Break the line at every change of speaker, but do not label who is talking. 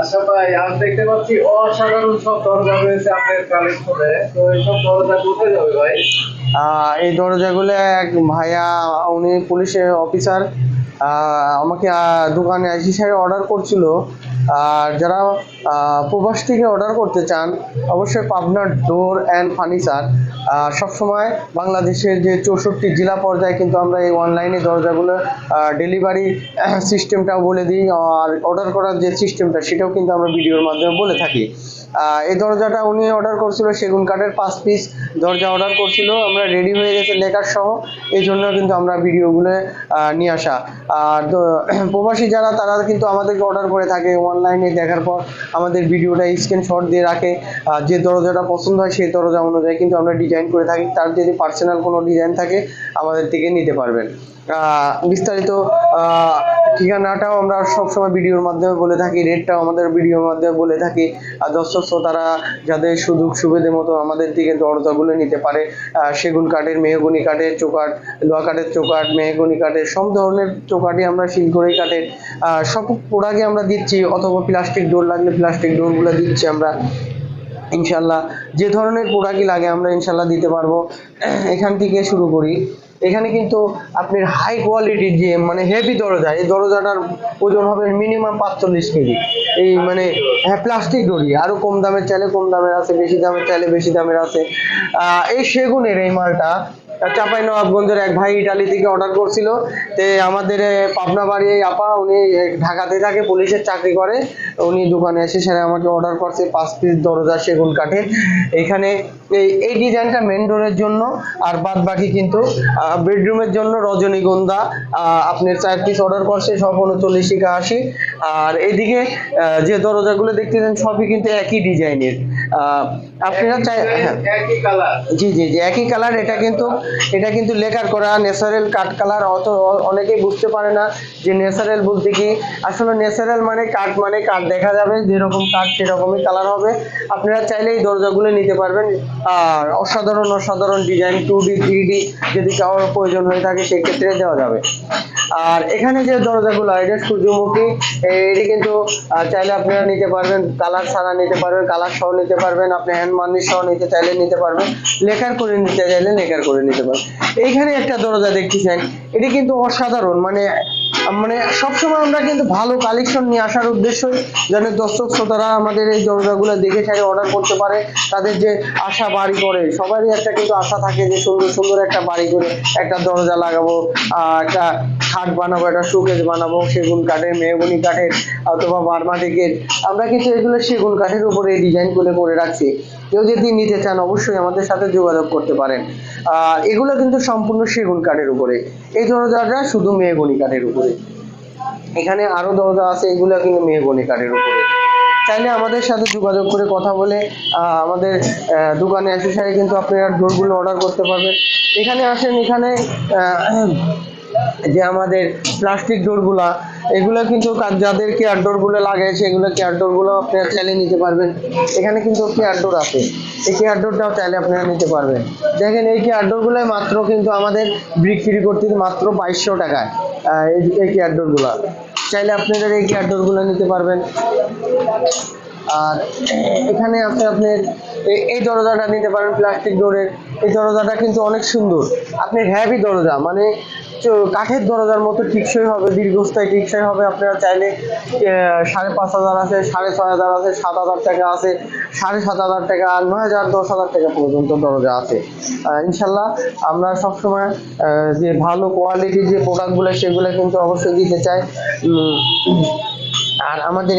আচ্ছা ভাই আজ দেখতে পাচ্ছি অসাধারণ সব দরজা রয়েছে আপনার কালেকশনে। তো এইসব দরজা কোথায় যাবে ভাই?
এই দরজাগুলো এক ভাইয়া, উনি পুলিশের অফিসার। আমাকে দোকানে আইসি সাহেব অর্ডার করছিল। আর যারা প্রবাস থেকে অর্ডার করতে চান, অবশ্যই পাবনার ডোর অ্যান্ড ফার্নিচার। সবসময় বাংলাদেশের যে চৌষট্টি জেলা পর্যায়ে কিন্তু আমরা এই অনলাইনে দরজাগুলো ডেলিভারি সিস্টেমটাও বলে দিই, আর অর্ডার করার যে সিস্টেমটা সেটাও কিন্তু আমরা ভিডিওর মাধ্যমে বলে থাকি। এই দরজাটা উনি অর্ডার করছিল সেগুন কাঠের পাঁচ পিস দরজা অর্ডার করছিল, আমরা রেডি হয়ে গেছে লেকার সহ, এই জন্য কিন্তু আমরা ভিডিওগুলো নিয়ে আসা। আর প্রবাসী যারা, তারা কিন্তু আমাদেরকে অর্ডার করে থাকে অনলাইনে দেখার পর। আমাদের ভিডিওটা স্ক্রিনশট দিয়ে রাখে। যে দরজাটা পছন্দ হয় সেই দরজা অনুযায়ী কিন্তু আমরা ডিজাইন করে থাকি। তার যদি পার্সোনাল কোনো ডিজাইন থাকে, আমাদের থেকে নিতে পারবেন। বিস্তারিত ঠিকানাটাও আমরা সবসময় ভিডিওর মাধ্যমে বলে থাকি রেটটাও আমাদের ভিডিওর মাধ্যমে বলে থাকি। আর দর্শক শ্রোতারা যাদের সুযোগ সুবিধে মতো আমাদের থেকে দরজাগুলো নিতে পারে সেগুন কাঠের, মেহগুনি কাঠের চোকাট লোহা কাঠের চোকাট মেহগুনি কাঠের, সব ধরনের চোকাটই আমরা শিলকড়ি কাঠের সব প্রোডাক্টই আমরা দিচ্ছি অথবা প্লাস্টিক ডোর লাগলে প্লাস্টিক ডোরগুলো দিচ্ছি আমরা। ইনশাল্লাহ যে ধরনের প্রোডাক্টই লাগে আমরা ইনশাল্লাহ দিতে পারব। এখান থেকে শুরু করি। এখানে কিন্তু আপনি হাই কোয়ালিটির যে মানে হেভি দরজা, এই দরজাটার ওজন হবে মিনিমাম পাঁচচল্লিশ কেজি। এই মানে হ্যাঁ প্লাস্টিক দড়ি আরও কম দামের চাইলে কম দামের আছে, বেশি দামের চাইলে বেশি দামের আছে। এই সেগুনের এই মালটা চাপাই নবাবগঞ্জের এক ভাই ইটালি থেকে অর্ডার করছিল। তে আমাদের পাবনা বাড়ি এই আপা, উনি ঢাকাতে থাকে, পুলিশের চাকরি করে। উনি দোকানে এসে সেটা আমাকে অর্ডার করছে, পাঁচ পিস দরজা, সেগুন কাঠের। এখানে এই এই ডিজাইনটা মেন ডোরের জন্য, আর বাদ বাকি কিন্তু বেডরুমের জন্য রজনীগন্ধা আপনার চার পিস অর্ডার করছে, সব উনচল্লিশ টাকা আশি আর এদিকে যে দরজাগুলো দেখতেছেন, সবই কিন্তু একই ডিজাইনের আপনারা চাই হ্যাঁ। জি জি জি একই কালার এটা কিন্তু এটা কিন্তু লেকার করা ন্যাচারাল কাঠ কালার অত অনেকেই বুঝতে পারে না যে ন্যাচারাল বলতে কি। আসলে ন্যাচারাল মানে কাঠ মানে কাঠ দেখা যাবে যেরকম কাঠ সেরকমই কালার হবে। আপনারা চাইলে এই দরজাগুলো নিতে পারবেন। আর অসাধারণ অসাধারণ design two D three D যদি কারোর প্রয়োজন হয়ে থাকে সেক্ষেত্রে দেওয়া যাবে। আর এখানে যে দরজাগুলো এটা সূর্যমুখী এটি কিন্তু চাইলে আপনারা নিতে পারবেন, কালার সারা নিতে পারবেন, কালার সহ নিতে পারবেন, আপনি হ্যান্ড মানি সহ নিতে চাইলে নিতে পারবেন, লেখার করে নিতে চাইলে লেখার করে নিতে পারবেন। এইখানে একটা দরজা দেখতেছেন, এটি কিন্তু অসাধারণ মানে মানে সবসময় আমরা কিন্তু ভালো কালেকশন নিয়ে আসার উদ্দেশ্যই যেন দর্শক শ্রোতারা আমাদের এই দরজাগুলো দেখে সারে অর্ডার করতে পারে, তাদের যে আশা বাড়ি করে, সবারই একটা কিন্তু আশা থাকে যে সুন্দর সুন্দর একটা বাড়ি করে একটা দরজা লাগাবো একটা খাট বানাবো, একটা শোকেস বানাবো, সেগুন কাঠের, মেহগুনি কাঠের, অথবা বার্মা টেকের আমরা কিন্তু এগুলো সেগুন কাঠের উপরে ডিজাইন করে করে রাখছি। কেউ যদি নিতে চান, অবশ্যই আমাদের সাথে যোগাযোগ করতে পারেন। এগুলো কিন্তু সম্পূর্ণ সেগুন কাঠের উপরে। এই দরজাটা শুধু মেহগুনি কাঠের উপরে। এখানে আরও দরজা আছে, এগুলো কিন্তু মেহগনি কাঠের উপরে। চাইলে আমাদের সাথে যোগাযোগ করে কথা বলে আমাদের দোকানে এসে কিন্তু আপনারা ডোরগুলো অর্ডার করতে পারবেন। এখানে আসেন, এখানে যে আমাদের প্লাস্টিক ডোরগুলা, এগুলো কিন্তু যাদের কেয়ার ডোরগুলো লাগে, সেগুলো কেয়ার ডোরগুলো আপনারা চাইলে নিতে পারবেন। এখানে কিন্তু কেয়ার ডোর আছে। এই কেয়ার ডোরটাও চাইলে আপনারা নিতে পারবেন। দেখেন, এই কেয়ার ডোরগুলো মাত্র কিন্তু আমাদের বিক্রি করতে মাত্র বাইশশো টাকায় এই- কেয়ার ডোরগুলো চাইলে আপনাদের এই কেয়ার ডোরগুলো নিতে পারবেন। আর এখানে আপনি আপনার এই- দরজাটা নিতে পারেন প্লাস্টিক ডোরের এই দরজাটা কিন্তু অনেক সুন্দর। আপনি হ্যাভি দরজা মানে কাঠের দরজার মতো টিকসই হবে, দীর্ঘস্থায়ী টিকসই হবে। আপনারা চাইলে সাড়ে পাঁচ হাজার আছে, সাড়ে ছয় হাজার আছে, সাত হাজার টাকা আছে, সাড়ে সাত হাজার টাকা আর নয় হাজার, দশ হাজার টাকা পর্যন্ত দরজা আছে। ইনশাল্লাহ আমরা সবসময় যে ভালো কোয়ালিটির যে প্রোডাক্টগুলো সেগুলো কিন্তু অবশ্যই দিতে চাই। আর আমাদের